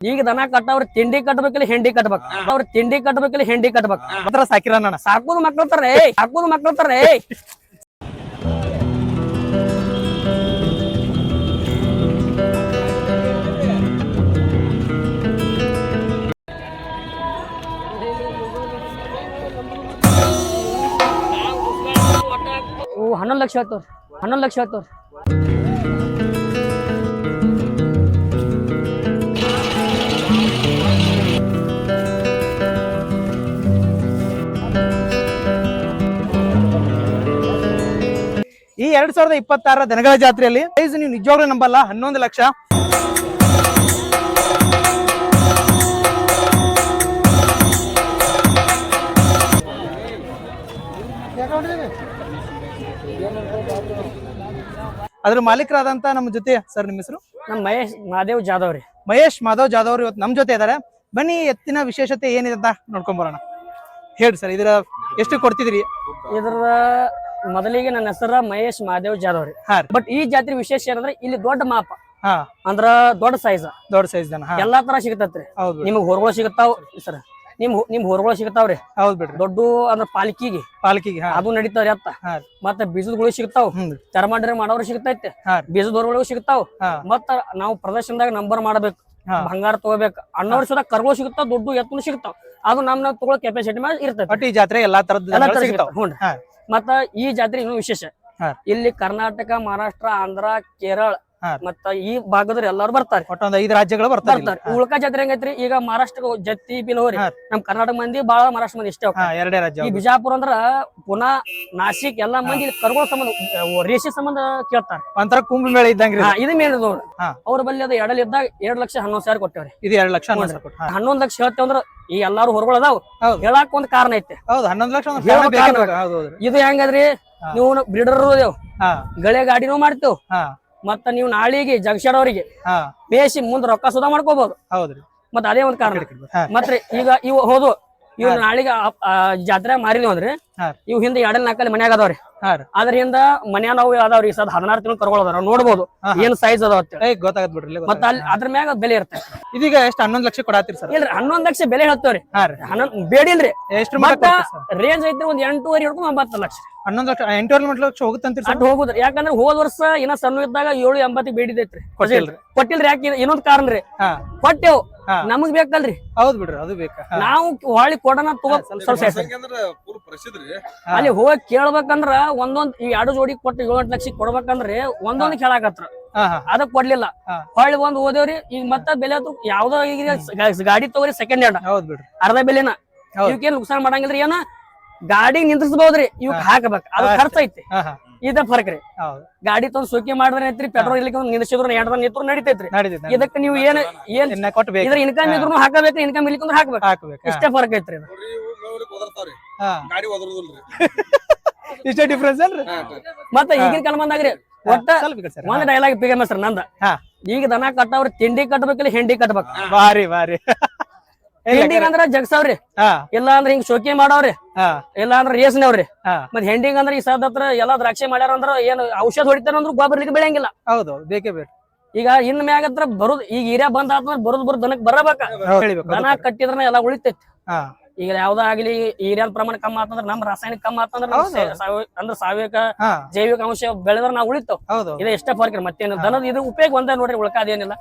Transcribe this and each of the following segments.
ಈಗ ದನ ಕಟ್ಟವ್ರ ತಿಂಡಿ ಕಟ್ಬೇಕಿಲ್ಲ ಹೆಂಡಿ ಕಟ್ಬೇಕು? ಅವ್ರ ತಿಂಡಿ ಕಟ್ಬೇಕಿಲ್ಲ ಹೆಂಡಿ ಕಟ್ಬೇಕು? ಮಾತ್ರ ಸಾಕಿರ ಸಾಕುದು ಮಕ್ಕಳ್ತಾರ ಸಾಕುದು ಮಕ್ಕಳ್ತಾರ ಓ ಹನ್ನೊಂದು ಲಕ್ಷ ಆಯ್ತು ಹನ್ನೊಂದು ಲಕ್ಷ ಹೇಳ್ತವ್ರಿ ಈ ಎರಡ್ ಸಾವಿರದ ಇಪ್ಪತ್ತಾರ ದನಗಳ ಜಾತ್ರೆಯಲ್ಲಿ ಪ್ರೈಸ್ ನೀವು ನಿಜವಾಗ್ಲೂ ನಂಬಲ್ಲ ಹನ್ನೊಂದು ಲಕ್ಷ. ಅದ್ರ ಮಾಲೀಕರಾದಂತ ನಮ್ಮ ಜೊತೆ ಸರ್ ನಿಮ್ಮ ಹೆಸರು? ನಮ್ಮ ಮಹೇಶ್ ಮಾದೇವ್ ಜಾಧವ್ ರೀ. ಮಹೇಶ್ ಮಾಧವ್ ಜಾಧವ್ ಇವತ್ತು ನಮ್ ಜೊತೆ ಇದ್ದಾರೆ. ಬನ್ನಿ ಎತ್ತಿನ ವಿಶೇಷತೆ ಏನಿದೆ ಅಂತ ನೋಡ್ಕೊಂಡ್ ಬರೋಣ. ಹೇಳಿ ಸರ್ ಇದರ ಎಷ್ಟು ಕೊಡ್ತಿದ್ರಿ? ಇದ್ರ ಮೊದಲಿಗೆ ನನ್ನ ಹೆಸರ ಮಹೇಶ್ ಮಹಾದೇವ್ ಜಾಧವ್ ರೀ ಹಾ ರೀ. ಬಟ್ ಈ ಜಾತ್ರೆ ವಿಶೇಷ ಏನಂದ್ರೆ ಇಲ್ಲಿ ದೊಡ್ಡ ಮಾಪ. ಹಾ. ಅಂದ್ರ ದೊಡ್ಡ ಸೈಜ್ ದೊಡ್ಡ ಸೈಜ್ ದನ ಹಾ. ಎಲ್ಲಾ ತರ ಸಿಗತೈತ್ರಿ ಹೌದು ನಿಮಗ್ ಹೊರಗಳು ಸಿಗತಾವ್ ಸರ್ ನಿಮ್ ನಿಮ್ ಹೊರಗಳು ಸಿಗತಾವ್ರಿ ಹೌದ್ ಬಿಡ್ರಿ. ದೊಡ್ಡ ಅಂದ್ರ ಪಾಲ್ಕಿಗೆ. ಪಾಲಕಿಗೆ ಹಾ. ಅದು ನಡೀತಾವ್ರಿ ಅತ್ತ. ಹಾ. ಮತ್ತ ಬೀಜದಗಳು ಸಿಗ್ತಾವ್ ಹ್ಮ್ ಚರ್ಮಾಡ್ರಿ ಮಾಡೋರು ಸಿಗತೈತೆ ಹಾ. ಬೀಜದ ಹೊರಗಳು ಸಿಗ್ತಾವ್ ಹಾ. ಮತ್ತ ನಾವು ಪ್ರದರ್ಶನದಾಗ ನಂಬರ್ ಮಾಡ್ಬೇಕು. ಹಾ. ಬಂಗಾರ ತಗೋಬೇಕು. ಅಣ್ಣವ್ರ ಸುದ ಕರ್ಗಳು ಸಿಗ್ತಾವ್ ದೊಡ್ಡ ಎತ್ತುನು ಸಿಗ್ತಾವ್ ಅದು ನಮ್ ನಾವ್ ತಗೊಳ್ಳೋ ಕೆಪಾಸಿಟಿ ಮೇಲೆ ಇರ್ತೈತಿ. ಒಟ್ಟು ಈ ಜಾತ್ರೆ ಎಲ್ಲಾ ತರದ್ ಎಲ್ಲಾ ತರ ಸಿಗ್ತಾವ ಸಿಗ್ತಾವ್ ಹ್ಞೂ ಹಾ. ಮತ್ತ ಈ ಜಾತ್ರೆ ಇನ್ನು ವಿಶೇಷ ಇಲ್ಲಿ ಕರ್ನಾಟಕ ಮಹಾರಾಷ್ಟ್ರ ಆಂಧ್ರ ಕೇರಳ. ಮತ್ತ ಈ ಭಾಗದವ್ರು ಎಲ್ಲಾರು ಬರ್ತಾರೆ. ಒಟ್ಟು ಒಂದ್ ಐದು ರಾಜ್ಯಗಳು ಬರ್ತಾರೆ. ಬರ್ತಾರೆ. ಉಳ್ಕ ಜಾತ್ರೆ ಹೆಂಗೈತ್ರಿ? ಈಗ ಮಹಾರಾಷ್ಟ್ರ ಜತ್ತಿ ಬಿಲ್ ಹೋರಿ ನಮ್ ಕರ್ನಾಟಕ ಮಂದಿ ಬಾಳ ಮಹಾರಾಷ್ಟ್ರ ಮಂದಿ ಇಷ್ಟೇ ಎರಡೇ ರಾಜ್ಯ ಈ. ಬಿಜಾಪುರ ಅಂದ್ರ ಪುನಾ ನಾಸಿಕ್ ಎಲ್ಲಾ ಮಂದಿ ಕರ್ಗೋಳ ಸಂಬಂಧ ರೇಷಿ ಸಂಬಂಧ ಕೇಳ್ತಾರೆ. ಒಂಥರ ಕುಂಭ ಮೇಳ ಇದ್ದಂಗ್ರಿ ಹಾ, ಇದು. ಹಾ. ಅವ್ರ ಬಲ್ಲಿ ಅದ ಎಡಲ್ ಇದ್ದಾಗ ಎರಡ್ ಲಕ್ಷ ಹನ್ನೊಂದು ಸಾವಿರ ಕೊಟ್ಟವ್ರಿ. ಇದು ಎರಡ್ ಲಕ್ಷ ಹನ್ನೊಂದು ಲಕ್ಷ ಹೇಳ್ತೇವೆ ಅಂದ್ರ ಈ ಎಲ್ಲಾರು ಹೊರಗೊಳ ಅದಾವ. ಹೇಳಕ್ ಒಂದ್ ಕಾರಣ ಐತೆ. ಹೌದು ಹನ್ನೊಂದು ಲಕ್ಷ ಇದು ಹೆಂಗದ್ರಿ. ನೀವು ಬ್ರೀಡರ್ ಗಾಡಿನೂ ಮಾಡ್ತೇವ್. ಮತ್ತ ನೀವು ನಾಳೆಗೆ ಜಂಕ್ಷನ್ ಅವರಿಗೆ ಬೇಸಿ ಮುಂದ್ ರೊಕ್ಕ ಸುಧಾ ಮಾಡ್ಕೋಬಹುದು ಹೌದ್ರಿ. ಮತ್ತ ಅದೇ ಒಂದ್ ಕಾರಣ. ಮತ್ತೆ ಮತ್ರಿ ಈಗ ಇವು ಹೋದು ಇವ್ ನಾಳೆಗೆ ಜಾತ್ರೆ ಮಾರಿದ್ವಿ ಅಂದ್ರಿ. ಇವ್ ಹಿಂದ ಎರಡನೇ ನಾಲ್ಕಲ್ಲಿ ಮನ್ಯಾಗ ಅದಾವ್ರಿ. ಅದ್ರಿಂದ ಮನ್ಯಾಗ ನಾವು ಅದಾವ್ರಿ ಸದ್ ಹದಿನಾರು ತಿಂಗಳು ಕರ್ಗಳು ಅದಾರ ನೋಡ್ಬೋದು. ಏನ್ ಸೈಜ್ ಅದಾವ ಗೊತ್ತಾಗತ್ ಬಿಡ್ರಿ ಮತ್ತ. ಅಲ್ಲಿ ಅದ್ರ ಮ್ಯಾಗ ಬೆಲೆ ಇರ್ತದೆ ಇದೀಗ ಎಷ್ಟು? ಹನ್ನೊಂದು ಲಕ್ಷ ಕೊಡಾತಿರಿ ಸರ್? ಇಲ್ರಿ ಹನ್ನೊಂದ್ ಲಕ್ಷ ಬೆಲೆ ಹೇಳ್ತೇವ್ರಿ. ಹನ್ನೊಂದು ಬೇಡಿಲ್ರಿ ಎಷ್ಟು ಮಟ್ಟ ರೇಂಜ್ ಐತ್ರಿ ಒಂದ್ ಎಂಟೂವರೆ ಹಿಡ್ಕೊಂಡು ಒಂಬತ್ತು ಲಕ್ಷ. ಹನ್ನೊಂದು ಲಕ್ಷ ಎಂಟೂವರೆ ಎಂಟು ಲಕ್ಷ ಹೋಗುತ್ತಂತೀರಿ ಸರ್? ಹೋಗುದ್ರಿ ಯಾಕಂದ್ರೆ ಹೋದ್ ವರ್ಷ ಇನ್ನ ಸಣ್ಣ ಇದ್ದಾಗ ಏಳು ಎಂಬತ್ತಿಗೆ ಬೇಡಿದೈತ್ರಿ. ಕೊಟ್ಟಿಲ್ರಿ. ಕೊಟ್ಟಿಲ್ರಿ ಯಾಕೆ? ಇನ್ನೊಂದ್ ಕಾರಣ ರೀ ಕೊಟ್ಟೆವು. ನಮಗ್ ಬೇಕಲ್ರಿ. ಹೌದ್ ಬಿಡ್ರಿ ಅದು ಬೇಕಾ. ನಾವು ಹೊಳಿ ಕೊಡನ ತಗೋ ಸ್ವಲ್ಪ ಸ್ವಲ್ಪ ಹೆಸ್ರು. ಫುಲ್ ಪ್ರಸಿದ್ಧ ರೀ ಅಲ್ಲಿ ಹೋಗಿ ಕೇಳ್ಬೇಕಂದ್ರ ಒಂದೊಂದ್ ಈ ಎರಡು ಜೋಡಿ ಕೊಟ್ಟು ಏಳು ಎಂಟು ಲಕ್ಷ ಕೊಡ್ಬೇಕಂದ್ರೆ ಒಂದೊಂದ್ ಕೇಳಾಕತ್ರ ಅದಕ್ ಕೊಡ್ಲಿಲ್ಲ. ಹೊಳಿ ಹೊಳ್ಳಿ ಒಂದ್ ಓದೇವ್ರಿ ಈಗ ಮತ್ತ ಬೆಲೆ ಅದು ಯಾವ್ದೋ ಈಗ ಗಾಡಿ ತಗೋರಿ ಸೆಕೆಂಡ್ ಹ್ಯಾಂಡ್ ಹೌದ್ ಬಿಡ್ರಿ. ಅರ್ಧ ಬೆಲೆನ. ಇವಕ್ಕೇನ್ ನುಕ್ಸಾನ್ ಮಾಡಂಗಿಲ್ರಿ ಏನ? ಗಾಡಿ ನಿಂದ್ರಿಸಬಹುದ್ರಿ ಇವಕ್ ಹಾಕಬೇಕು. ಅದು ಖರ್ಚ ಐತಿ ಇದ ಫರ್ಕ್ ರೀ. ಹೌದು. ಗಾಡಿ ತಂದ್ ಸೋಕಿ ಮಾಡಿದ್ರೆ ಐತ್ರಿ ಪೆಟ್ರೋಲ್ ಇರ್ಲಿಕ್ಕೆ ನಿಂದ್ರಿಸಿದ್ರು ಎರಡ್ ನಿಂತ್ರು ನಡಿತೈತ್ರಿ. ನಡೀತೈತೆ ಇದಕ್ಕೆ ನೀವು ಏನ್ ಏನ್ ಇನ್ನ ಕೊಟ್ಟು ಇದ್ರ ಇನ್ಕಮ್ ಇದ್ರು ಹಾಕಬೇಕು ಇನ್ಕಮ್ ಇರ್ಲಿಕ್ಕೆ ಹಾಕ್ಬೇಕು. ಹಾಕ್ಬೇಕು. ಇಷ್ಟೇ ಫರ್ಕ್ ಐತ್ರಿ ಇದು. ಹಾ. ಗಾಡಿ ಒದರುದಿಲ್ರಿ. ಇಷ್ಟೇ ಡಿಫ್ರೆನ್ಸ್ ಅಲ್ರಿ ಮತ್ತ ಈಗಿನ ಒಟ್ಟ ಸ್ವಲ್ಪ ಈ ಕಡೆ ಸರ್. ಒಂದ್ ಡೈಲಾಗ್ ಪಿಗಮ್ ಸರ್ ನಂದ. ಹಾ. ಈಗ ದನ ಕಟ್ಟವ್ರ ತಿಂಡಿ ಕಟ್ಬೇಕಿಲ್ಲ ಹೆಂಡಿ ಕಟ್ಬೇಕು? ಬಾರಿ ಬಾರಿ ತಿಂಡಿ ಅಂದ್ರ ಜಗ್ಸಾವ್ರಿ ಇಲ್ಲ ಅಂದ್ರ ಹಿಂಗ್ ಶೋಕಿ ಮಾಡವ್ರಿ. ಇಲ್ಲ ಅಂದ್ರ ರೇಸ್ನವ್ರಿ. ಮತ್ ಹೆಂಡಿಂಗ್ ಅಂದ್ರ ಈ ಸದ್ ಹತ್ರ ಎಲ್ಲಾ ದ್ರಾಕ್ಷಿ ಮಾಡ್ಯಾರ ಅಂದ್ರ ಏನ್ ಔಷಧ ಹೊಡಿತಾರ ಅಂದ್ರ ಗೊಬ್ಬರ್ಲಿಕ್ಕೆ ಬೆಳೆಯಂಗಿಲ್ಲ. ಹೌದು ಬೇಕೇ ಬೇಕು ಈಗ ಇನ್ ಮ್ಯಾಗ ಹತ್ರ ಬರುದ್ ಈಗ ಹಿರಿಯ ಬಂದ ಆತ್ಮೇಲೆ ಬರುದ್ ಬರುದ್ ದನಕ್ ಬರಬೇಕ ದನ ಕಟ್ಟಿದ್ರ ಎಲ್ಲ ಉಳಿತೈತಿ. ಈಗ ಯಾವ್ದ ಆಗ್ಲಿ ಏರಿಯಾದ ಪ್ರಮಾಣ ಕಮ್ಮಿ ಆತಂದ್ರ ನಮ್ ರಾಸಾಯನಿಕ ಕಮ್ಮಿ ಆತಂದ್ರ ಅಂದ್ರೆ ಹೌದು. ಅಂದ್ರ ಸಾವಯವ ಜೈವಿಕ ಅಂಶ ಬೆಳೆದ್ರ ನಾವು ಉಳಿತು. ಇದು ಎಷ್ಟೇ ಫರ್ಕ್ ಮತ್ತೇನು ದನದ ಇದು ಉಪಯೋಗ ಒಂದೇ ನೋಡ್ರಿ ಉಳ್ಕಾದೇನಿಲ್ಲ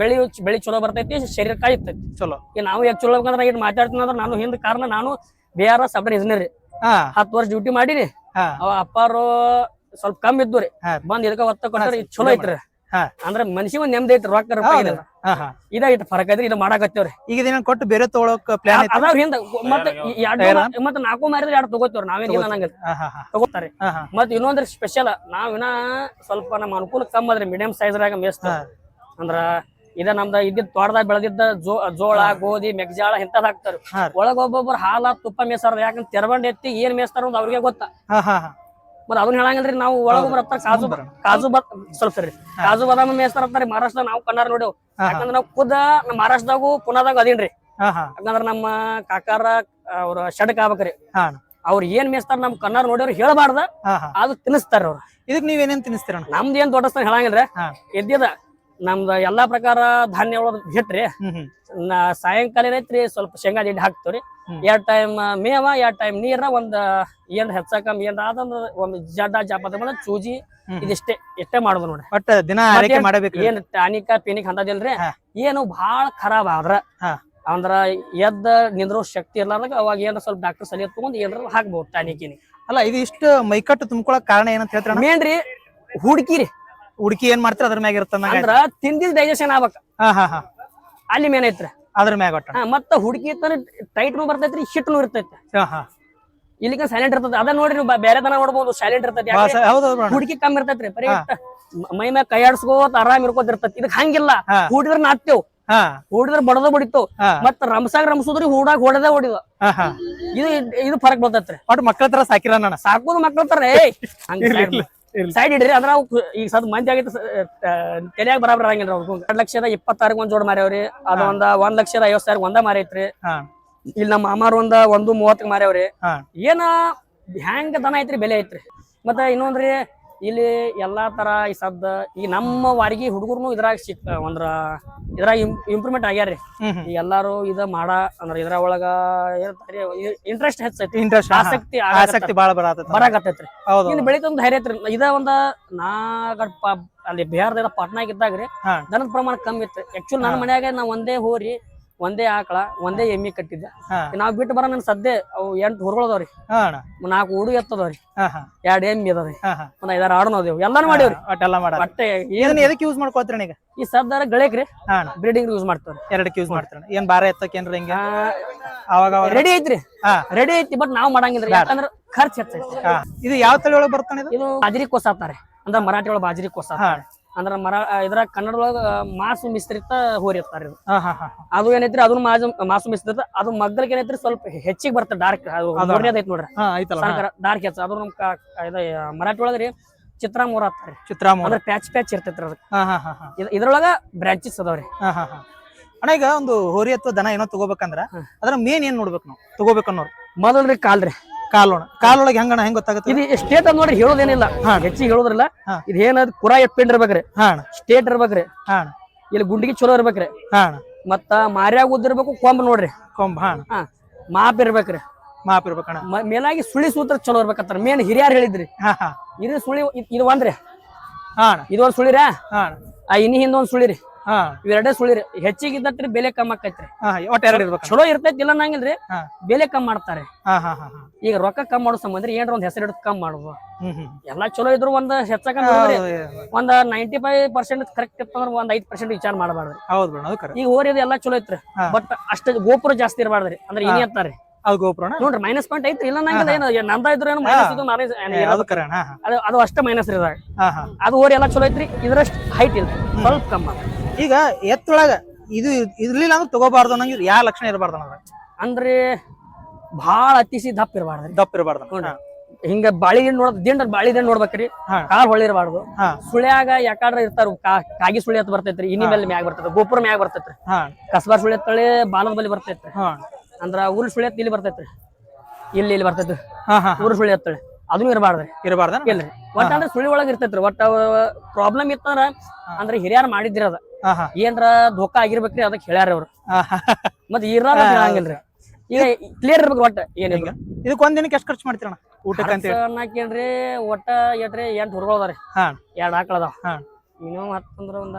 ಬೆಳಿ ಬೆಳಿ ಚಲೋ ಬರ್ತೈತಿ ಶರೀರ ಕಾಯ್ತೈತಿ ಚಲೋ. ಈಗ ನಾವು ಯಾಕೆ ಚಲೋ ಬೇಕಂದ್ರೆ ಮಾತಾಡ್ತೀನಿ ಅಂದ್ರೆ ನಾನು ಹಿಂದ್ ಕಾರಣ ನಾನು B R S software engineer ಹತ್ತು ವರ್ಷ ಡ್ಯೂಟಿ ಮಾಡಿರಿ ಅವ ಅಪ್ಪಾರು ಸ್ವಲ್ಪ ಕಮ್ಮಿ ಇದ್ದು ರೀ. ಬಂದ್ ಇದಕ್ಕ ಒತ್ತ ಕೊಟ್ಟಾರ ಚಲೋ ಐತ್ರಿ. ಅಂದ್ರೆ ಮನುಷ್ಯ ಒಂದ್ ನೆಮ್ಮದಿ ಐತ್ರಿ ರೊಕ್ಕ ಹಾ ಇದ ಫರಕ್. ಐತ್ರಿ ಇದು ಮಾಡಾಕತ್ತೇವ್ರಿ. ಈಗ ಇದನ್ನ ಕೊಟ್ಟು ಬೇರೆ ತಗೊಳಕ್ ಪ್ಲಾನ್ ಐತಿ ಅದಾವ್ ಹಿಂದ. ಮತ್ತೆ ಎರಡು? ಮತ್ತೆ ನಾಲ್ಕು ಮಾರಿದ್ರೆ ಎರಡು ತಗೋತೇವ್ರಿ. ನಾವೇನ್ ಇಲ್ಲ ಅನ್ನಂಗಿಲ್ಲ ತಗೋತಾರೆ. ಹಾ ಹಾ. ಮತ್ ಇನ್ನೊಂದ್ರ ಸ್ಪೆಷಲ್ ನಾವಿನ ಸ್ವಲ್ಪ ನಮ್ಮ ಅನುಕೂಲ ಕಮ್ಮ ಅದ್ರಿ. ಮೀಡಿಯಂ ಸೈಜ್ರಾಗ ಮೇಸ್ತ. ಅಂದ್ರ ಇದ ನಮ್ದ ಇದ್ದಿದ್ ತೋಟದಾಗ ಬೆಳೆದಿದ್ದ ಜೋ ಜೋಳ ಗೋಧಿ ಮೆಕ್ಜಾಳ ಇಂಥದ್ ಹಾಕ್ತಾರ ಒಳಗೊಬ್ಬೊಬ್ಬರು ಒಳಗ ಒಬ್ಬೊಬ್ರು ಹಾಲ ತುಪ್ಪ ಮೇಸಾರ ಯಾಕಂದ್ರೆ ತೆರಬಂಡ್ ಎತ್ತಿ ಏನ್ ಮೇಸ್ತಾರ ಅಂತ ಅವ್ರಿಗೆ ಗೊತ್ತ. ಮತ್ ಅದನ್ನ ಹೇಳಂಗಿಲ್ರಿ ನಾವು ಒಳಗ ಬರತ್ತ ಕಾಜು ಕಾಜು ಬತ್ ಸ್ವಲ್ಪ ಸರಿ. ಕಾಜು ಬಾದಾಮಿ ಮೇಸ್ತಾರ ಅಂತಾರಿ ಮಹಾರಾಷ್ಟ್ರ ನಾವು ಕಣ್ಣಾರ ನೋಡೇವ್. ಯಾಕಂದ್ರ ನಾವು ಖುದ್ ನಮ್ಮ ಮಹಾರಾಷ್ಟ್ರದಾಗು ಪುನಾದಾಗ ಅದೇನ್ರಿ. ಯಾಕಂದ್ರ ನಮ್ಮ ಕಾಕಾರ ಅವ್ರ ಶಡಕ್ ಆಗ್ಬೇಕ್ರಿ. ಅವ್ರ ಏನ್ ಮೇಸ್ತಾರ ನಮ್ ಕನ್ನಡ ನೋಡಿ ಹೇಳಬಾರ್ದ ಅದು ತಿನ್ನಿಸ್ತಾರ ಅವ್ರು. ಇದಕ್ ನೀವ್ ಏನೇನ್ ತಿನ್ನಿಸ್ತೀರಣ್ಣ ನಮ್ದು ಏನ್ ದೊಡ್ಡ ಸ್ಥಾನ ಹೇಳಂಗಿಲ್ರಿ. ಎದ್ದಿದ ನಮ್ದ ಎಲ್ಲಾ ಪ್ರಕಾರ ಧಾನ್ಯ ಒಳಗ್ ಹಿಟ್ರಿ. ಸಾಯಂಕಾಲ ಏನೈತ್ರಿ ಸ್ವಲ್ಪ ಶೇಂಗಾ ದಿಂಡಿ ಹಾಕ್ತೇವ್ರಿ. ಎರಡ್ ಟೈಮ್ ಮೇವ ಎರಡ್ ಟೈಮ್ ನೀರ ಒಂದ್ ಏನ್ ಹೆಚ್ಚಕಮ್ ಏನ್ ಆದಂದ್ರ ಒಂದ್ ಜಡ್ಡ ಜಾಪದ ಮೇಲೆ ಚೂಜಿ. ಇದಿಷ್ಟೇ ಇಷ್ಟೇ ಮಾಡುದು ನೋಡ್ರಿ. ಒಟ್ಟ ದಿನ ಮಾಡಬೇಕು ಏನ್ ಟಾನಿಕ ಪಿನಿಕ್ ಅಂತದಿಲ್ರಿ ಏನು ಬಾಳ ಖರಾಬ್ ಆದ್ರ. ಅಂದ್ರ ಎದ್ದ ನಿಂದ್ರೋ ಶಕ್ತಿ ಇರ್ಲಾರ್ದಾಗ ಅವಾಗ ಏನಾರ ಸ್ವಲ್ಪ ಡಾಕ್ಟರ್ ಸಲಹೆ ತಗೊಂಡ್ ಏನಾರ ಹಾಕ್ಬಹುದು ಟಾನಿಕಿನಿ. ಅಲ್ಲ ಇದು ಇಷ್ಟು ಮೈಕಟ್ಟು ತುಂಬ್ಕೊಳಕ್ ಕಾರಣ ಏನಂತ ಹೇಳ್ತಾರೆ ಮೇನ್ರಿ ಹುಡುಕಿರಿ. ಹುಡುಕಿ ಏನ್ ಮಾಡ್ತಾರ? ಅದ್ರ ಮ್ಯಾಗ ಇರುತ್ತೆ ಅಂದ್ರ ತಿಂದಿದ್ ಡೈಜೆಷನ್ ಆಗ್ಬೇಕ. ಅಲ್ಲಿ ಮೇನ್ ಐತ್ರಿ. ಅದ್ರ ಮ್ಯಾಗ ಒಟ್ಟ. ಹಾ, ಮತ್ತ ಹುಡುಕಿ ಇತ್ತಂದ್ರ ಟೈಟ್ನು ಬರ್ತೈತ್ರಿ ಹಿಟ್ನು ಇರ್ತೈತಿ. ಇಲ್ಲಿಗ ಸೈಲೆಂಟ್ ಇರ್ತೈತಿ. ಅದ ನೋಡ್ರಿ ನೀವು ಬ- ಬೇರೆ ದನ ನೋಡಬಹುದು ಸೈಲೆಂಟ್ ಇರ್ತೈತಿ. ಹುಡುಕಿ ಕಮ್ಮಿ ಇರ್ತೈತ್ರಿ. ಬರೀ ಹಾ. ಇಟ್ಟ ಮ- ಮೈ ಮ್ಯಾಗ ಕೈ ಆಡ್ಸ್ಕೋತ ಆರಾಮ್ ಇರ್ಕೋತ ಇರ್ತೈತಿ. ಇದಕ್ ಹಂಗಿಲ್ಲ. ಹಾ. ಹೂಡಿದ್ರ ನಾಟ್ತೇವ್ ಹಾ. ಹೂಡಿದ್ರ ಬಡದ ಬಡಿತು. ಹಾ. ಮತ್ತ ರಮಸಾಗ ರಮಸುದ್ರಿ ಹೂಡಾಗ ಹೊಡೆದ ಹೊಡಿದ. ಹಾ ಹಾ. ಇದು ಇದು ಫರಕ್ ಬರ್ತೈತ್ರಿ. ಒಟ್ಟು ಮಕ್ಕಳ ತರ ಸಾಕಿರ ನನ್ನ ಸಾಕೋದು ಮಕ್ಳ ತರ ಇರ್ಲಿ. ಸೈಡ್ ಇಡ್ರಿ ಅದ್ರ ಈಗ ಸದ್ ಮಂದಿ ಆಗೈತೆ ತಲೆಯಾಗ ಬರಾಬರ್ ಆಗಂಗಿಲ್ಲ ಅವ್ರು. ಎರಡ್ ಲಕ್ಷದ ಇಪ್ಪತ್ತಾರ ಒಂದ್ ಜೋಡ್ ಮಾರ್ಯಾವ್ರಿ. ಅದ ಒಂದ ಒಂದ್ ಲಕ್ಷದ ಐವತ್ ಸಾವಿರ ಒಂದ ಮಾರೈತ್ರಿ ಇಲ್ಲಿ ನಮ್ಮ ಮಾಮಾರ್ ಒಂದ ಒಂದು ಮೂವತ್ತ ಮಾರ್ಯಾವ್ರಿ. ಏನ ಹ್ಯಾಂಗ ದನ ಐತ್ರಿ ಬೆಲೆ ಐತ್ರಿ. ಮತ್ತೆ ಇನ್ನೊಂದ್ರಿ ಇಲ್ಲಿ ಎಲ್ಲಾ ತರ ಈ ಸದ್ದ ಈ ನಮ್ಮ ವಾರಿಗೆ ಹುಡುಗರ್ನು ಇದ್ರಾಗ ಸಿಕ್ ಒಂದ್ರ ಇದ್ರಾಗ ಇಂಪ್ರೂವ್ಮೆಂಟ್ ಆಗ್ಯಾರ್ರಿ. ಹ್ಮ್ ಈ ಎಲ್ಲಾರು ಇದ ಮಾಡ ಅಂದ್ರ ಇದ್ರ ಒಳಗ ಇಂಟ್ರೆಸ್ಟ್ ಹೆಚ್ಚೈತಿ. ಇಂಟ್ರೆಸ್ಟ್ ಆಸಕ್ತಿ ಆಸಕ್ತಿ ಬಾಳ ಬರತ್ತ ಬರಾಕತ್ತೈತ್ರಿ. ಇನ್ನು ಬೆಳಿತಂದ್ ಧೈರ್ಯ ಐತ್ರಿ. ಇದ ಒಂದ ನಾ ಅಲ್ಲಿ ಬಿಹಾರದ ಪಟ್ನಾಗ ಇದ್ದಾಗ್ರಿ. ದನದ ಪ್ರಮಾಣ ಕಮ್ಮಿ ಇತ್ತು. ಆಕ್ಚುಲಿ ನನ್ನ ಮನ್ಯಾಗ ನಾ ಒಂದೇ ಹೋರಿ. ಒಂದೇ ಆಕಳ ಒಂದೇ ಎಮ್ಮಿ ಕಟ್ಟಿದ್ದೆ. ನಾವ್ ಬಿಟ್ಟು ಬರ ನನ್ ಸದ್ಯ ಅವು ಎಂಟು ಹುರುಗಳದವ್ರಿ. ನಾಲ್ಕು ಹುಡುಗ ಎತ್ತದವ್ರಿ. ಎರಡ್ ಎಮ್ಮಿ ಅದಾವ್ರಿ. ಒಂದ್ ಐದಾರು ಆಡೋನ್ ಅದೇವ್. ಎಲ್ಲಾನು ಮಾಡೇವ್ರಿ ಒಟ್ಟೆಲ್ಲ ಮಾಡ ಇದನ್ನ ಎದಕ್ಕೆ ಯೂಸ್ ಮಾಡ್ಕೋತ್ರಿ ಈಗ ಈ ಸದ್ದಾರ ಗಳೇಕ್ರಿ. ಬ್ರೀಡಿಂಗ್ ಯೂಸ್ ಮಾಡ್ತಾರೆ ಎರಡಕ್ಕೆ ಯೂಸ್ ಮಾಡ್ತಾರೆ ಏನ್ ಬಾರ ಎತ್ತಕ್ಕೆ ಏನ್ರ ಹಿಂಗ? ಅವಾಗ ರೆಡಿ ಐತ್ರಿ. ರೆಡಿ ಐತಿ ಬಟ್ ನಾವ್ ಮಾಡಂಗಿಲ್ಲ ಯಾಕಂದ್ರ ಖರ್ಚ್ ಹೆಚ್ಚೈತಿ. ಇದು ಯಾವ ತಳಿ ಒಳಗೆ ಬರ್ತಾನೆ ಇದು? ಬಾಜರಿ ಕೋಸ ಅಂತಾರೆ ಅಂದ್ರ ಮರಾಠಿ ಒಳಗ ಬಾಜರಿ ಕೋಸ ಹಾ. ಅಂದ್ರ ಮರ ಇದ್ರ ಕನ್ನಡದೊಳಗ ಮಾಸು ಮಿಶ್ರಿತ ಹೋರಿ ಇರ್ತಾರ ಇದು ಹಾ ಹಾ ಹಾ ಅದು ಏನೈತ್ರಿ ಅದನ್ನ ಮಾಸು ಮಾಸು ಮಿಶ್ರಿತ ಅದು ಮಗ್ಗಲ್ಗೆ ಏನೈತ್ರಿ ಸ್ವಲ್ಪ ಹೆಚ್ಚಿಗೆ ಬರ್ತದೆ ಡಾರ್ಕ್ ಐತಿ ನೋಡ್ರಿ. ಡಾರ್ಕ್ ಹೆಚ್ಚ ಅದು ನಮ್ ಮರಾಠಿ ಒಳಗ್ರಿ ಚಿತ್ರಾಮೂರ ಅಂತಾರೆ ಚಿತ್ರ ಅಂದ್ರೆ ಪ್ಯಾಚ್ ಪ್ಯಾಚ್ ಇರ್ತೈತ್ರಿ ಅದಕ್ಕೆ. ಹಾ ಹಾ ಹಾ ಹಾ. ಇದ್- ಇದ್ರೊಳಗ ಬ್ರಾಂಚಸ್ ಅದಾವ್ರಿ. ಹಾ ಹಾ ಹಾ. ಅಣ್ಣ ಈಗ ಒಂದು ಹೋರಿ ಅಥವಾ ದನ ಏನೋ ತಗೋಬೇಕಂದ್ರ. ಅದ್ರ ಮೇನ್ ಏನ್ ನೋಡ್ಬೇಕು ನಾವು? ತಗೋಬೇಕನ್ನೋರು ಮೊದಲ್ರಿ ಕಾಲ್ರಿ. ಕಾಲೋಣ. ಕಾಲೊಳಗೆ ಹೆಂಗಣ್ಣ ಹೆಂಗ್ ಗೊತ್ತಾಗುತ್ತೆ? ಇದು ಸ್ಟೇಟ್ ಅಂತ ನೋಡ್ರಿ ಹೇಳೋದೇನಿಲ್ಲ. ಹಾ. ಹೆಚ್ಚಿಗೆ ಹೇಳೋದ್ರಲ್ಲ. ಇದು ಏನದ್ ಕುರ ಎಪ್ಪಿಂಡ್ ಇರ್ಬೇಕ್ರಿ. ಸ್ಟೇಟ್ ಇರ್ಬೇಕ್ರಿ. ಹಾ. ಇಲ್ಲಿ ಗುಂಡಿಗೆ ಚಲೋ ಇರ್ಬೇಕ್ರಿ. ಮತ್ತ ಮಾರ್ಯಾಗ ಉದ್ದಿರ್ಬೇಕು ಕೊಂಬ್ ನೋಡ್ರಿ. ಕೊಂಬ ಹಾ. ಮಾಪ್ ಇರ್ಬೇಕ್ರಿ. ಮಾಪ್ ಇರ್ಬೇಕ ಮೇಲಾಗಿ ಸುಳಿ ಸೂತ್ರ ಚಲೋ ಇರ್ಬೇಕಂತಾರ. ಮೇನ್ ಹಿರಿಯರ್ ಹೇಳಿದ್ರಿ. ಹಾ ಹಾ. ಇದು ಸುಳಿ ಇದ್- ಒಂದ್ರಿ. ಹಾ ಅಣ್ಣ. ಇದು ಒಂದ್ ಸುಳಿರ? ಆ ಇನಿ ಹಿಂದೊಂದ್ ಸುಳಿರಿ. ಇವೆರಡೇ ಸುಳಿರಿ ಹೆಚ್ಚಿಗೆ ಇದ್ದಂತ್ರಿ ಬೆಲೆ ಕಮ್ಮಿ ಆಕೈತ್ರಿ. ಒಟ್ಟು ಎರಡು ಚಲೋ ಇರ್ತೈತಿ ಇಲ್ಲ ನಂಗಿಲ್ರಿ. ಬೆಲೆ ಕಮ್ಮಿ ಮಾಡ್ತಾರೆ. ಈಗ ರೊಕ್ಕ ಕಮ್ಮಿ ಮಾಡೋ ಸಂಬಂಧ ಏನ್ರ ಒಂದ್ ಹೆಸರು ಹಿಡಿದು ಕಮ್ಮಿ ಮಾಡುದು ಎಲ್ಲಾ ಚಲೋ ಇದ್ರು ಒಂದ್ ಹೆಚ್ಚಕ ಒಂದ್ ನೈಂಟಿ ಫೈವ್ ಪರ್ಸೆಂಟ್ ಕರೆಕ್ಟ್ ಇತ್ತಂದ್ರ ಒಂದ್ ಐದ್ ಪರ್ಸೆಂಟ್ ವಿಚಾರ ಮಾಡಬಾರ್ದು ಹೌದು ಈಗ ಓರಿಯೋದು ಎಲ್ಲಾ ಚಲೋ ಐತ್ರಿ. ಬಟ್ ಅಷ್ಟ ಗೋಪುರ ಜಾಸ್ತಿ ಇರಬಾರ್ದ್ರಿ. ಅಂದ್ರೆ ಏನ್ ಎತ್ತಾರೆ ನೋಡ್ರಿ ಮೈನಸ್ ಪಾಯಿಂಟ್ ಐತ್ರಿ. ಇಲ್ಲ ಏನು ನಂದ ಇದ್ರು ಏನು ಮೈನಸ್ ಇದು ಅದು ಅಷ್ಟ ಮೈನಸ್ ಅದು ಓರಿ ಎಲ್ಲ ಚಲೋ ಐತ್ರಿ. ಇದ್ರಷ್ಟು ಹೈಟ್ ಇಲ್ಲ ಸ್ವಲ್ಪ ಕಮ್ಮ ಈಗ ಎತ್ತೊಳಗ ಇದು ಇರ್ಲಿಲ್ಲ ಅಂದ್ರೆ ತಗೋಬಾರ್ದು ಅನ್ನಂಗಿಲ್ಲ ಯಾವ ಲಕ್ಷಣ ಇರಬಾರ್ದು ಅನ್ನ ಅಂದ್ರೆ ಭಾಳ ಅತಿಸಿ ದಪ್ಪ ಇರಬಾರ್ದು ದಪ್ಪ ಇರಬಾರ್ದು ಹಿಂಗ ಬಾಳಿ ದಿಂಡ್ ನೋಡ್ ದಿಂಡ್ ಬಾಳಿ ದಿಂಡ್ ನೋಡ್ಬೇಕ್ರಿ. ಹಾ. ಕಾಲ್ ಹೊಳ್ಳಿರಬಾರ್ದು ಸುಳ್ಯಾಗ ಯಾಕಾಡ್ರ ಇರ್ತಾರ ಕಾಗಿ ಸುಳಿ ಅಂತ ಬರ್ತೈತ್ರಿ ಇನಿ ಮೇಲೆ ಮ್ಯಾಗ ಬರ್ತೈತಿ ಗೋಪುರ ಮ್ಯಾಗ ಬರ್ತೈತ್ರಿ. ಕಸಬಾ ಕಸ್ಬಾರ್ ಸುಳಿ ತಳಿ ಬಾಲದ ಬಲಿ ಬರ್ತೈತ್ರಿ. ಹಾ. ಅಂದ್ರ ಊರ್ ಸುಳಿ ಅಂತ ಇಲ್ಲಿ ಬರ್ತೈತ್ರಿ. ಇಲ್ಲಿ ಇಲ್ಲಿ ಬರ್ತೈತ್ರಿ. ಊರ್ ಸುಳಿ ಎತ್ತಳಿ ಅದನ್ನು ಇರಬಾರ್ದ್ರಿ ಇರಬಾರ್ದ ಇಲ್ರಿ. ಒಟ್ಟ ಅಂದ್ರೆ ಸುಳಿ ಒಳಗ ಇರ್ತೈತ್ರಿ. ಒಟ್ಟ ಪ್ರಾಬ್ಲಮ್ ಇತ್ತಂದ್ರ ಅಂದ್ರೆ ಹಿರಿಯರ್ ಮಾಡಿದ್ರಿ ಅದ. ಏನ್ರ ಧೋಕಾ ಆಗಿರ್ಬೇಕ್ರಿ ಅದಕ್ಕೆ ಹೇಳ್ಯಾರ ಅವ್ರು. ಮತ್ ಇರಾರ ಹೇಳಂಗಿಲ್ರಿ ಈಗ ಕ್ಲಿಯರ್ ಇರ್ಬೇಕು ಒಟ್ಟ ಏನಿಲ್ಲ. ಇದಕ್ಕೆ ಒಂದ್ ದಿನಕ್ಕೆ ಎಷ್ಟು ಖರ್ಚು ಮಾಡ್ತೀರಣ ಊಟಕ್ಕೆ ಅಂತ ಕೇಳ್ರಿ ಒಟ್ಟ ಎಟ್ರಿ ಎಂಟು ಹುರ್ಗೋದಾರಿ ಎರಡು ಎರಡ್ ಆಕಳ ಅದಾವ. ಮಿನಿಮಮ್ ಹತ್ತಂದ್ರ ಒಂದ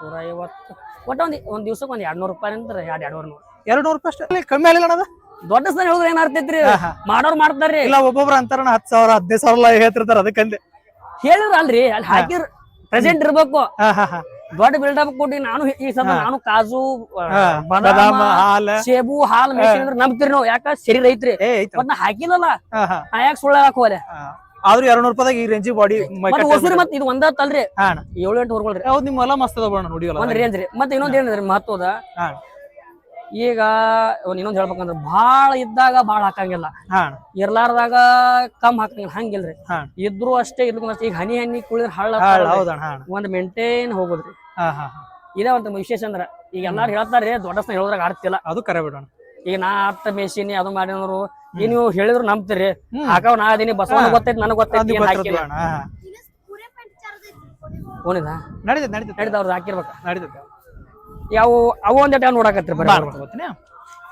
ನೂರ ಐವತ್ತು ಒಟ್ಟ ಒಂದ್ ಒಂದ್ ದಿವ್ಸಕ್ಕೆ ಒಂದ್ ಎರಡ್ ನೂರ್ ರೂಪಾಯಿ ಅಂದ್ರೆ ಎರಡ್ ಎರಡ್ನೂರು ಎರಡು ನೂರು ರೂಪಾಯಿ ಅಷ್ಟೇ. ಕಮ್ಮಿ ಆಗಿಲ್ಲ ಅಣ್ಣ ಅದು? ದೊಡ್ಡ ಸ್ಥಾನ ಹೇಳಿದ್ರೆ ಏನ್ ಹಾ. ಮಾಡೋರ್ ಮಾಡ್ತಾರ್ರಿ. ಇಲ್ಲ ಒಬ್ಬೊಬ್ರು ಅಂತಾರ ಹತ್ತು ಸಾವಿರ ಹದಿನೈದು ಸಾವಿರ ಹೇಳ್ತಿರ್ತಾರ ಅದಕ್ಕಂದೆ. ಹೇಳಿದ್ರ ಅಲ್ರಿ ಅಲ್ಲಿ ಹಾಕಿರ್ ಪ್ರೆಸೆಂಟ್ ಇರ್ಬೇಕು. ದೊಡ್ಡ ಬಿಲ್ಡಪ್ ಕೊಟ್ಟಿ ನಾನು ಈ ಸಲ ನಾನು ಕಾಜು ಬಾದಾಮ ಸೇಬು ಹಾಲ್ ಅಂದ್ರೆ ನಂಬ್ತೀರಿ ನಾವು. ಯಾಕ? ಸರಿ ರೈತ್ರಿ. ಏ ಐತ ಮತ್ ಹಾಕಿಲ್ಲಲ್ಲ. ನಾ ಯಾಕೆ ಸುಳ್ಳ ಹಾಕೋಲೆ. ಆದ್ರೂ ಎರಡು ನೂರು ರೂಪಾಯಿದಾಗ ಈ ರೇಂಜಿ ಬಾಡಿ ಹೊಸೂರಿ ಮತ್ ಇದು ಒಂದ ತಲ್ರಿ ಏಳು ಎಂಟು ಹೊರಗೊಳ್ರಿ. ಹೌದು ನಿಮ್ಮ ಹೊಲ ಮಸ್ತ್ ಅದ ನೋಡಿ ಒಂದ್ ರೇಂಜ್ ರೀ. ಮತ್ತೆ ಇನ್ನೊಂದ್ ಏನಿದ್ರಿ ಮಹತ್ವದ? ಈಗ ಒಂದ್ ಇನ್ನೊಂದ್ ಹೇಳ್ಬೇಕಂದ್ರ ಬಾಳ ಇದ್ದಾಗ ಬಾಳ ಹಾಕಂಗಿಲ್ಲ. ಇರ್ಲಾರ್ದಾಗ ಕಮ್ ಹಾಕಂಗಿಲ್ಲ ಹಂಗಿಲ್ರಿ. ಇದ್ರು ಅಷ್ಟೇ ಇರ್ಲಿಕ್ಕೂ ಅಷ್ಟೇ ಈಗ ಹನಿ ಹನಿ ಕುಳಿದ್ರ ಹಳ್ಳ ಒಂದ್ ಮೇಂಟೈನ್ ಹೋಗುದ್ರಿ. ಹಾ ಹಾ ಹಾ. ಇದೇ ಒಂದು ವಿಶೇಷ ಅಂದ್ರ ಈಗ ಎಲ್ಲಾರು ಹೇಳ್ತಾರೆ ದೊಡ್ಡ ಸ್ನೇಹ ಹೇಳೋದ್ರಾಗ ಆಡ್ತಿಲ್ಲ ಅದು ಕರೆ ಬಿಡೋಣ. ಈಗ ನಾ ಅರ್ಥ ಮೇಸಿನಿ ಅದು ಮಾಡಿದ್ರು ಈಗ ನೀವು ಹೇಳಿದ್ರು ನಂಬ್ತೀರಿ. ಹಾಕವ್ ನಾ ಅದೀನಿ ಬಸವನ. ಗೊತ್ತೈತಿ ನನಗ್ ಗೊತ್ತೈತಿ ಹಾಕಿಲ್ಲ. ಅಣ್ಣ ಹಾ. ಫೋನಿದ? ನಡೀತೈತೆ ನಡೀತೈತೆ ನಡೀತ ಅವ್ರದ್ದು ಹಾಕಿರ್ಬೇಕು. ನಡೀತೈತೆ ಯಾವ ಅವು ಟೈಮ್ ನೋಡಾಕತ್ರಿ ಬರೀ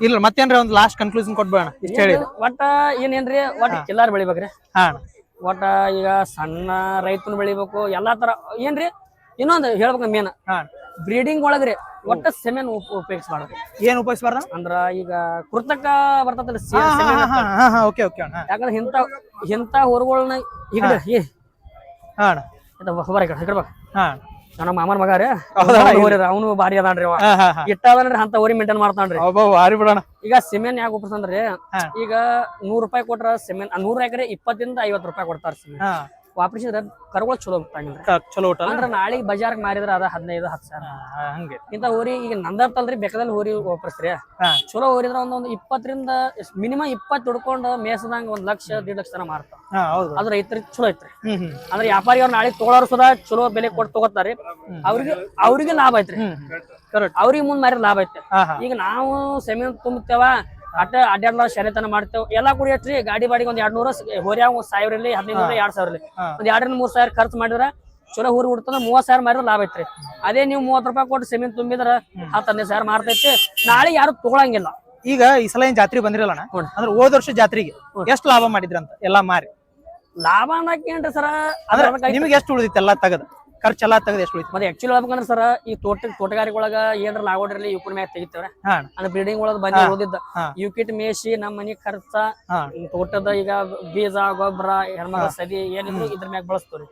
ಇಲ್ಲ ಮತ್ತೇನ್ರಿ ಒಂದು ಲಾಸ್ಟ್ ಕನ್ಕ್ಲೂಷನ್ ಕೊಟ್ಬೇಡ ಇಷ್ಟ ಹೇಳಿ. ಒಟ್ಟ ಏನೇನ್ರಿ? ಒಟ್ಟ ಎಲ್ಲಾರು ಬೆಳಿಬೇಕ್ರಿ. ಹಾ. ಒಟ್ಟ ಈಗ ಸಣ್ಣ ರೈತನ ಬೆಳಿಬೇಕು ಎಲ್ಲಾ ತರ ಏನ್ರಿ? ಇನ್ನೊಂದು ಹೇಳ್ಬೇಕು ಮೇನ್ ಬ್ರೀಡಿಂಗ್ ಒಳಗ್ರಿ ಒಟ್ಟ ಸೆಮೆನ್ ಉಪಯೋಗಿಸ್ಬಾರ್ದು ಏನ್ ಉಪಯೋಗಿಸ್ಬಾರ್ದ? ಅಂದ್ರ ಈಗ ಕೃತಕ ಬರ್ತದಲ್ಲ ಅಣ್ಣ ಯಾಕಂದ್ರೆ ಇಂತ ಇಂತ ಹೊರಗಳನ್ನ ಈಗ ಏ ಹಾ. ನಮ್ಮ ಮಾಮನ ಮಗ ರೀ? ಅವನು ಭಾರಿ ಅದಾನ್ರಿ ಅವ. ಅಂತ ಓರಿ ಮೇಂಟೈನ್ ಮಾಡ್ತಾನ್ರಿ. ವಾರಿ ಬಿಡೋಣ. ಈಗ ಸಿಮೆಂಟ್ ಯಾಕೆ ಉಪಯೋಗಿಸ್ತಂದ್ರಿ ಈಗ ನೂರ್ ರೂಪಾಯಿ ಕೊಟ್ರ ಸಿಮೆಂಟ್ ನೂರ್ ಎಕರೆ ಇಪ್ಪತ್ತಿಂದ ಐವತ್ತು ರೂಪಾಯಿ ಕೊಡ್ತಾರ ಸಿಮೆಂಟ್ ವಾಪರಿಸಿದ್ರೆ ಕರುಗಳು ಚಲೋ ಚಲೋ ಊಟ ನಾಳೆ ಅಂದ್ರ ಮಾರಿದ್ರೆ ಬಜಾರ್ಗ್ ಮಾರಿದ್ರ ಅದ ಹದಿನೈದು ಹತ್ತು ಸಾವಿರ. ಹಂಗೆ. ಇಂತ ಹೋರಿ ಈಗ ನಂದರ್ತಲ್ರಿ ಬೆಕ್ಕದಲ್ಲಿ ಹೋರಿ ವಾಪರಿಸ್ರಿ ಹಾ. ಚಲೋ ಹೋರಿದ್ರ ಒಂದೊಂದು ಇಪ್ಪತ್ತರಿಂದ ಮಿನಿಮಮ್ ಇಪ್ಪತ್ತು ದುಡ್ಕೊಂಡು ಮೇಸದಂಗ ಒಂದ್ ಲಕ್ಷ ದೀಡ್ ಲಕ್ಷ ತನ ಮಾರ್ತಾವ. ಅದ್ರ ರೈತರಿಗೆ ಚಲೋ ಐತ್ರಿ. ಅಂದ್ರೆ ವ್ಯಾಪಾರಿ ಅವ್ರ ನಾಳೆ ತಗೊಳೋರು ಸುದಾ ಚಲೋ ಬೆಲೆ ಕೊಟ್ಟು ತಗೋತಾರೆ. ಅವ್ರಿಗೆ ಅವ್ರಿಗೆ ಲಾಭ ಐತ್ರಿ. ಕರೆಕ್ಟ್ ಅವ್ರಿಗೆ ಮುಂದ್ ಮಾರಿ ಲಾಭ ಐತೆ ಈಗ ನಾವು ಸೆಮಿನ್ ತುಂಬ್ತೇವ ಅಟ್ಟ ಅಡ್ಡಾಡ್ಲ ಶರೇತನ ಮಾಡ್ತೇವೆ. ಎಲ್ಲಾ ಕೂಡ ಎಷ್ಟ್ರಿ ಗಾಡಿ ಬಾಡಿಗೆ ಒಂದ್ ಎರಡ್ ನೂರ ಹೋರ್ಯಾಗ ಒಂದ್ ಸಾವಿರ ಇರ್ಲಿ ಹದಿನೈದು ನೂರ ಎರಡ್ ಸಾವಿರ ಇರ್ಲಿ ಒಂದ್ ಎರಡರಿಂದ ಮೂರ್ ಸಾವಿರ ಖರ್ಚು ಮಾಡಿದ್ರ ಚಲೋ ಊರು ಹುಡ್ತದ ಮೂವತ್ ಸಾವಿರ ಮಾರಿದ್ರೆ ಲಾಭ ಐತ್ರಿ. ಅದೇ ನೀವು ಮೂವತ್ ರೂಪಾಯಿ ಕೊಟ್ಟು ಸಿಮೆಂಟ್ ತುಂಬಿದ್ರ ಹತ್ತು ಹದಿನೈದು ಸಾವಿರ ಮಾರ್ತೈತಿ. ನಾಳೆ ಯಾರು ತಗೊಳಂಗಿಲ್ಲ. ಈಗ ಈ ಸಲ ಏನ್ ಜಾತ್ರೆ ಬಂದಿರಲ್ಲ. ಅಂದ್ರೆ ಹೋದ ವರ್ಷ ಜಾತ್ರೆಗೆ ಎಷ್ಟು ಲಾಭ ಮಾಡಿದ್ರಂತ? ಎಲ್ಲಾ ಮಾರಿ. ಲಾಭ ಅನ್ನಕೇನ್ರಿ ಸರ? ಅದ್ರ ನಿಮ್ಗೆ ಎಷ್ಟು ಉಳಿದಿತ್ತು ಎಲ್ಲಾ ತೆಗದ್? ಖರ್ಚೆಲ್ಲಾ ತೆಗೆದು ಎಷ್ಟು ಉಳಿತು? ಮತ್ತೆ ಆಕ್ಚುಲಿ ಹೇಳ್ಬೇಕಂದ್ರೆ ಸರ್ ಈ ತೋಟ ತೋಟಗಾರಿಕೆ ಒಳಗ ಏನ್ರ ಲಾಗೋಡ್ರಲ್ಲಿ ಇವ್ರ ಮ್ಯಾಗ ತೆಗಿತೇವ್ರ. ಅಂದ್ರೆ ಬ್ರೀಡಿಂಗ್ ಒಳಗ ಬಂದಿ ಓದಿದ್ದ ಯುಕಿಟ್ ಯೂಕಿಟ್ ಮೇಸಿ ನಮ್ಮ ಮನಿ ಖರ್ಚ ತೋಟದ ಈಗ ಬೀಜ ಗೊಬ್ಬರ ಹೆಣ್ಮಗ ಸದಿ ಏನಿದ್ರು ಇದ್ರ ಮ್ಯಾಗ ಬಳಸ್ತೇವ್ರಿ.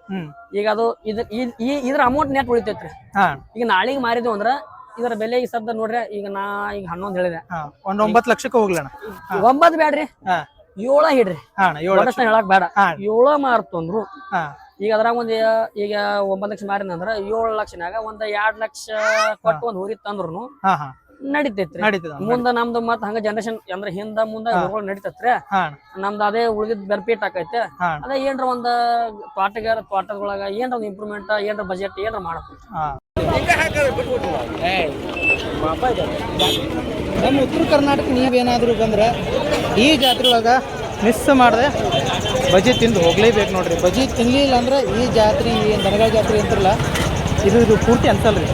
ಈಗ ಅದು ಇದ್ರ ಇದ್ರ ಅಮೌಂಟ್ ನೆಟ್ ಉಳಿತೈತ್ರಿ. ಈಗ ನಾಳಿಗೆ ಮಾರಿದ್ವಿ ಅಂದ್ರ ಇದರ ಬೆಲೆ ಈ ಸದ್ದ ನೋಡ್ರಿ ಈಗ ನಾ ಈಗ ಹನ್ನೊಂದ್ ಹೇಳಿದೆ. ಒಂದ್ ಒಂಬತ್ತು ಲಕ್ಷಕ್ಕೆ ಹೋಗ್ಲಣ ಒಂಬತ್ ಬ್ಯಾಡ್ರಿ. ಏಳ ಹಿಡ್ರಿ. ಏಳು ಹೇಳಕ್ ಬೇಡ. ಏಳ ಮಾರ್ತಂದ್ರು ಈಗ ಅದ್ರಾಗ ಒಂದ್ ಈಗ ಒಂಬತ್ ಲಕ್ಷ ಮಾರಿನ ಅಂದ್ರ ಏಳು ಲಕ್ಷನಾಗ ಒಂದ್ ಎರಡ್ ಲಕ್ಷ ಕೊಟ್ಟು ಒಂದ್ ಊರಿ ತಂದ್ರು ನಡಿತೈತ್ರಿ. ಮುಂದ ನಮ್ದು ಮತ್ ಹಂಗ ಜನರೇಷನ್ ಅಂದ್ರ ಹಿಂದ ಮುಂದ ನಡಿತೈತ್ರಿ. ನಮ್ದು ಅದೇ ಉಳಿದ ಬೆನಿಫಿಟ್ ಆಕೈತೆ. ಅದೇ ಏನ್ರ ಒಂದ್ ತೋಟಗಾರ ತೋಟದೊಳಗ ಏನ್ರ ಒಂದ್ ಇಂಪ್ರೂವ್ಮೆಂಟ್ ಏನ್ರ ಬಜೆಟ್ ಏನ್ರ ಮಾಡಬೇಕು. ನಮ್ಮ ಉತ್ತರ ಕರ್ನಾಟಕ ನೀವೇನಾದ್ರೂ ಬಂದ್ರೆ ಈ ಜಾತ್ರೆ ಒಳಗ ಮಿಸ್ ಮಾಡದೆ. ಬಜಿ ತಿಂದು ಹೋಗ್ಲೇಬೇಕು ನೋಡಿರಿ. ಬಜಿ ತಿನ್ನಲಿಲ್ಲ ಅಂದ್ರೆ ಈ ಜಾತ್ರೆ, ಈ ದನಗಳ ಜಾತ್ರೆ ಅಂತಾರಲ್ಲ, ಇದು ಇದು ಪೂರ್ತಿ ಅನ್ಸಲ್ರಿ.